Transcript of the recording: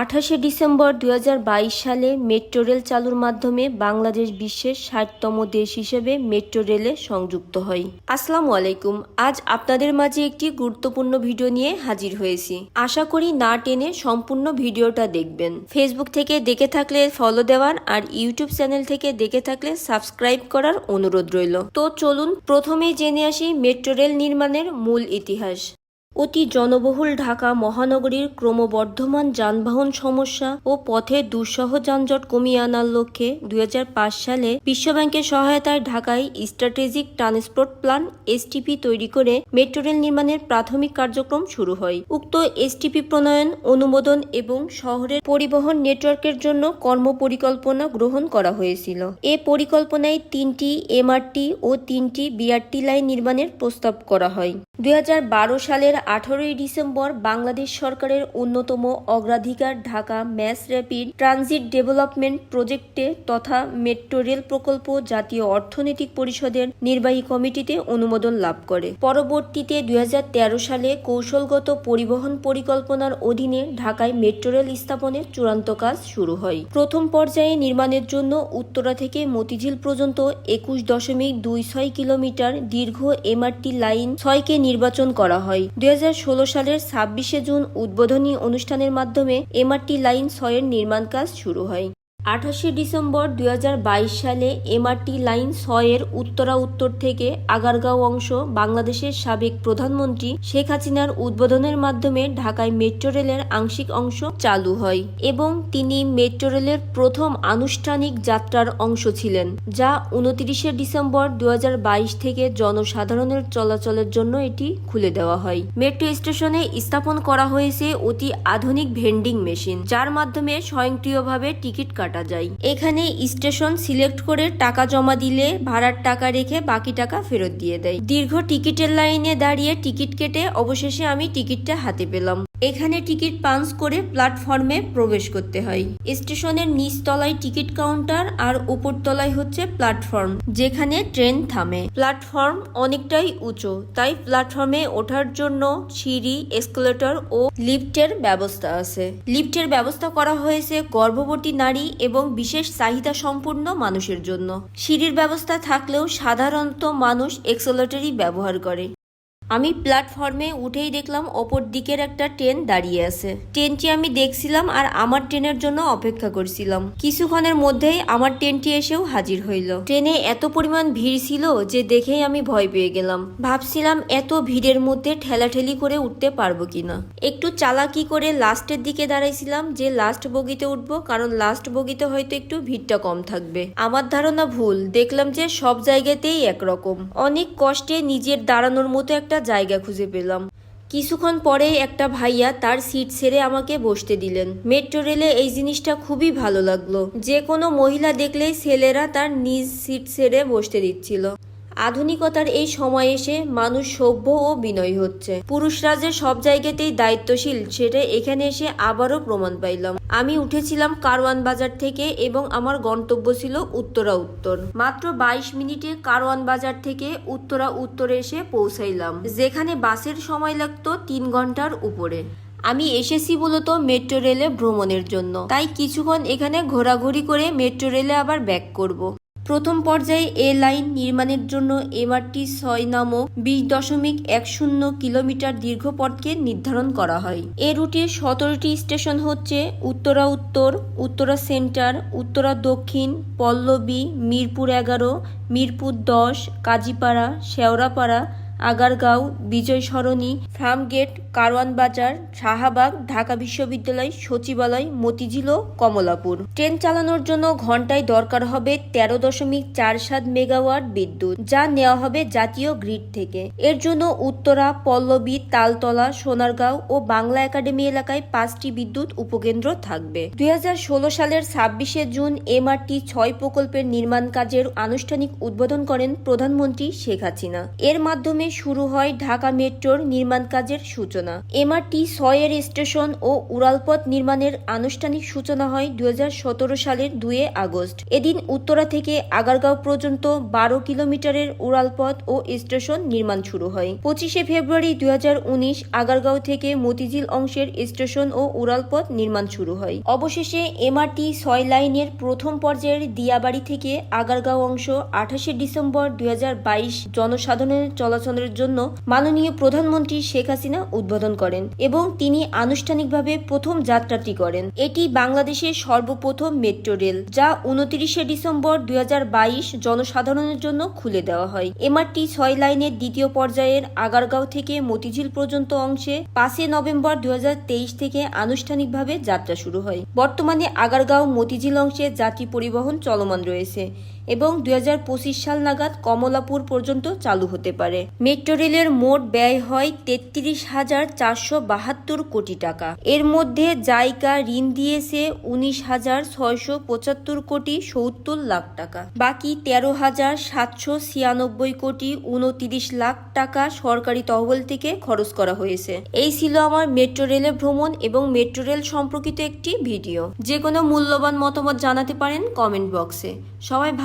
আঠাশে ডিসেম্বর দু হাজার বাইশ সালে মেট্রো রেল চালুর মাধ্যমে বাংলাদেশ বিশ্বের ষাটতম দেশ হিসেবে মেট্রো রেলে সংযুক্ত হয়। আসসালামু আলাইকুম। আজ আপনাদের মাঝে একটি গুরুত্বপূর্ণ ভিডিও নিয়ে হাজির হয়েছি। আশা করি না টেনে সম্পূর্ণ ভিডিওটা দেখবেন। ফেসবুক থেকে দেখে থাকলে ফলো দেওয়ার আর ইউটিউব চ্যানেল থেকে দেখে থাকলে সাবস্ক্রাইব করার অনুরোধ রইল। তো চলুন প্রথমেই জেনে আসি মেট্রো রেল নির্মাণের মূল ইতিহাস। অতি জনবহুল ঢাকা মহানগরীর ক্রমবর্ধমান যানবাহন সমস্যা ও পথে দুঃসহ যানজট কমিয়ে আনার লক্ষ্যে দুই হাজার পাঁচ সালে বিশ্বব্যাংকের সহায়তায় ঢাকায় স্ট্র্যাটেজিক ট্রান্সপোর্ট প্ল্যান এসটিপি তৈরি করে মেট্রো রেল নির্মাণের প্রাথমিক কার্যক্রম শুরু হয়। উক্ত এসটিপি প্রণয়ন, অনুমোদন এবং শহরের পরিবহন নেটওয়ার্কের জন্য কর্মপরিকল্পনা গ্রহণ করা হয়েছিল। এ পরিকল্পনায় তিনটি এমআরটি ও তিনটি বিআরটি লাইন নির্মাণের প্রস্তাব করা হয়। দু হাজার বারো সালের আঠারোই ডিসেম্বর বাংলাদেশ সরকারের অন্যতম অগ্রাধিকার Dhaka mass rapid transit development প্রজেক্টে তথা মেট্রো রেল প্রকল্প জাতীয় অর্থনৈতিক পরিষদের নির্বাহী কমিটিতে অনুমোদন লাভ করে। পরবর্তীতে দুই সালে কৌশলগত পরিবহন পরিকল্পনার অধীনে ঢাকায় মেট্রো রেল স্থাপনের চূড়ান্ত কাজ শুরু হয়। প্রথম পর্যায়ে নির্মাণের জন্য উত্তরা থেকে মতিঝিল পর্যন্ত একুশ দশমিক দুই ছয় কিলোমিটার দীর্ঘ এমআরটি লাইন ছয়কে নির্বাচন করা হয়। দুই সালের ছাব্বিশে জুন উদ্বোধনী অনুষ্ঠানের মাধ্যমে এমআরটি লাইন ছয়ের নির্মাণ কাজ শুরু হয়। আঠাশে ডিসেম্বর দু হাজার বাইশ সালে এমআরটি লাইন ছয়ের উত্তরা উত্তর থেকে আগারগাঁও অংশ বাংলাদেশের সাবেক প্রধানমন্ত্রী শেখ হাসিনার উদ্বোধনের মাধ্যমে ঢাকায় মেট্রো রেলের আংশিক অংশ চালু হয় এবং তিনি মেট্রো রেলের প্রথম আনুষ্ঠানিক যাত্রার অংশ ছিলেন, যা উনত্রিশে ডিসেম্বর দু হাজার বাইশ থেকে জনসাধারণের চলাচলের জন্য এটি খুলে দেওয়া হয়। মেট্রো স্টেশনে স্থাপন করা হয়েছে অতি আধুনিক ভেন্ডিং মেশিন, যার মাধ্যমে স্বয়ংক্রিয়ভাবে টিকিট কাটা যায়। এখানে স্টেশন সিলেক্ট করে টাকা জমা দিলে ভাড়ার টাকা রেখে বাকি টাকা ফেরত দিয়ে দেয়। দীর্ঘ টিকিটের লাইনে দাঁড়িয়ে টিকিট কেটে অবশেষে আমি টিকিটটা হাতে পেলাম। এখানে টিকিট পাঞ্চ করে প্ল্যাটফর্মে প্রবেশ করতে হয়। স্টেশনের নিচতলায় টিকিট কাউন্টার আর উপরতলায় হচ্ছে প্ল্যাটফর্ম, যেখানে ট্রেন থামে। প্ল্যাটফর্ম অনেকটাই উঁচু, তাই প্ল্যাটফর্মে ওঠার জন্য সিঁড়ি, এসকেলেটর ও লিফটের ব্যবস্থা আছে। লিফটের ব্যবস্থা করা হয়েছে গর্ভবতী নারী এবং বিশেষ চাহিদা সম্পূর্ণ মানুষের জন্য। সিঁড়ির ব্যবস্থা থাকলেও সাধারণত মানুষ এক্সেলেটরই ব্যবহার করে। আমি প্ল্যাটফর্মে উঠেই দেখলাম অপর দিকের একটা ট্রেন দাঁড়িয়ে আছে। ট্রেনটি আমি দেখছিলাম আর আমার ট্রেনের জন্য অপেক্ষা করছিলাম। কিছুক্ষণের মধ্যেই আমার ট্রেনটি এসেও হাজির হইল। ট্রেনে এত পরিমাণ ভিড় ছিল যে দেখেই আমি ভয় পেয়ে গেলাম। ভাবছিলাম, এত ভিড়ের মধ্যে ঠেলাঠেলি করে উঠতে পারব কিনা? একটু চালাকি করে লাস্টের দিকে দাঁড়াইছিলাম যে লাস্ট বগিতে উঠবো, কারণ লাস্ট বগিতে হয়তো একটু ভিড়টা কম থাকবে। আমার ধারণা ভুল, দেখলাম যে সব জায়গাতেই একরকম। অনেক কষ্টে নিজের দাঁড়ানোর মতো একটা জায়গা খুঁজে পেলাম। কিছুক্ষণ পরে একটা ভাইয়া তার সিট ছেড়ে আমাকে বসতে দিলেন। মেট্রো রেলে এই জিনিসটা খুবই ভালো লাগল। যে কোনো মহিলা দেখলেই ছেলেরা তার নিজ সিট ছেড়ে বসতে দিচ্ছিল। আধুনিকতার এই সময় এসে মানুষ সভ্য ও বিনয়ী হচ্ছে। পুরুষরা যে সব জায়গাতেই দায়িত্বশীল, সেটা এখানে এসে আবারও প্রমাণ পাইলাম। আমি উঠেছিলাম কারওয়ান বাজার থেকে এবং আমার গন্তব্য ছিল উত্তরা উত্তর। মাত্র বাইশ মিনিটে কারওয়ান বাজার থেকে উত্তরা উত্তরে এসে পৌঁছাইলাম, যেখানে বাসের সময় লাগতো তিন ঘণ্টার উপরে। আমি এসেছি মূলত মেট্রো রেলে ভ্রমণের জন্য। তাই কিছুক্ষণ এখানে ঘোরাঘুরি করে মেট্রো রেলে আবার ব্যাক করব। প্রথম পর্যায়ে এ লাইন নির্মাণের জন্য এমআরটি ছয় নামক বিশ দশমিক এক শূন্য কিলোমিটার দীর্ঘ পথকে নির্ধারণ করা হয়। এ রুটের সতেরোটি স্টেশন হচ্ছে উত্তরা উত্তর, উত্তরা সেন্টার, উত্তরা দক্ষিণ, পল্লবী, মিরপুর এগারো, মিরপুর দশ, কাজীপাড়া, শেওড়াপাড়া আগারগাঁও, বিজয় সরণি, ফার্মগেট, কারওয়ান বাজার, শাহবাগ, ঢাকা বিশ্ববিদ্যালয়, সচিবালয়, মতিঝিল ও কমলাপুর। ট্রেন চালানোর জন্য ঘন্টায় দরকার হবে তেরো দশমিক চার সাত মেগাওয়াট বিদ্যুৎ, যা নেওয়া হবে জাতীয় গ্রিড থেকে। এর জন্য উত্তরা, পল্লবী, তালতলা, সোনারগাঁও ও বাংলা একাডেমি এলাকায় পাঁচটি বিদ্যুৎ উপকেন্দ্র থাকবে। দুই হাজার ষোলো সালের ছাব্বিশে জুন এমআরটি ছয় প্রকল্পের নির্মাণ কাজের আনুষ্ঠানিক উদ্বোধন করেন প্রধানমন্ত্রী শেখ হাসিনা। এর মাধ্যমে শুরু হয় ঢাকা মেট্রোর নির্মাণ কাজের সূচনা। এমআরটি ছয়ের স্টেশন ও উড়ালপথ নির্মাণের আনুষ্ঠানিক সূচনা হয় দুই হাজার সতেরো সালের দুয়ে আগস্ট। এদিন উত্তরা থেকে আগারগাঁও পর্যন্ত বারো কিলোমিটারের উড়ালপথ ও স্টেশন নির্মাণ শুরু হয়। পঁচিশে ফেব্রুয়ারি দুই হাজার উনিশ আগারগাঁও থেকে মতিঝিল অংশের স্টেশন ও উড়ালপথ নির্মাণ শুরু হয়। অবশেষে এমআরটি ছয় লাইনের প্রথম পর্যায়ের দিয়াবাড়ি থেকে আগারগাঁও অংশ আঠাশে ডিসেম্বর দুই হাজার বাইশ জনসাধারণের চলাচলের জন্য মাননীয় প্রধানমন্ত্রী শেখ হাসিনা উদ্বোধন করেন এবং তিনি আনুষ্ঠানিকভাবে প্রথম যাত্রাটি করেন। এটি বাংলাদেশের সর্বপ্রথম মেট্রো রেল, যা উনত্রিশে ডিসেম্বর দুই জনসাধারণের জন্য খুলে দেওয়া হয়। এমআরটি ছয় লাইনের দ্বিতীয় পর্যায়ের আগারগাঁও থেকে মতিঝিল পর্যন্ত অংশে পাঁচই নভেম্বর দুই হাজার তেইশ থেকে আনুষ্ঠানিকভাবে যাত্রা শুরু হয়। বর্তমানে আগারগাঁও মতিঝিল অংশে যাত্রী পরিবহন চলমান রয়েছে। এবং দুই হাজার পঁচিশ সাল নাগাদ কমলাপুর পর্যন্ত চালু হতে পারে। মেট্রো রেলের মোট ব্যয় হয় তেত্রিশ হাজার চারশো বাহাত্তর কোটি টাকা। এর মধ্যে জাইকা ঋণ দিয়েছে উনিশ হাজার ছয়শো পঁচাত্তর কোটি সত্তর লাখ টাকা। বাকি তেরো হাজার সাতশো ছিয়ানব্বই কোটি উনতিরিশ লাখ টাকা সরকারি তহবিল থেকে খরচ করা হয়েছে। এই ছিল আমার মেট্রো রেলে ভ্রমণ এবং মেট্রো রেল সম্পর্কিত একটি ভিডিও। যে কোনো মূল্যবান মতামত জানাতে পারেন কমেন্ট বক্সে। সবাই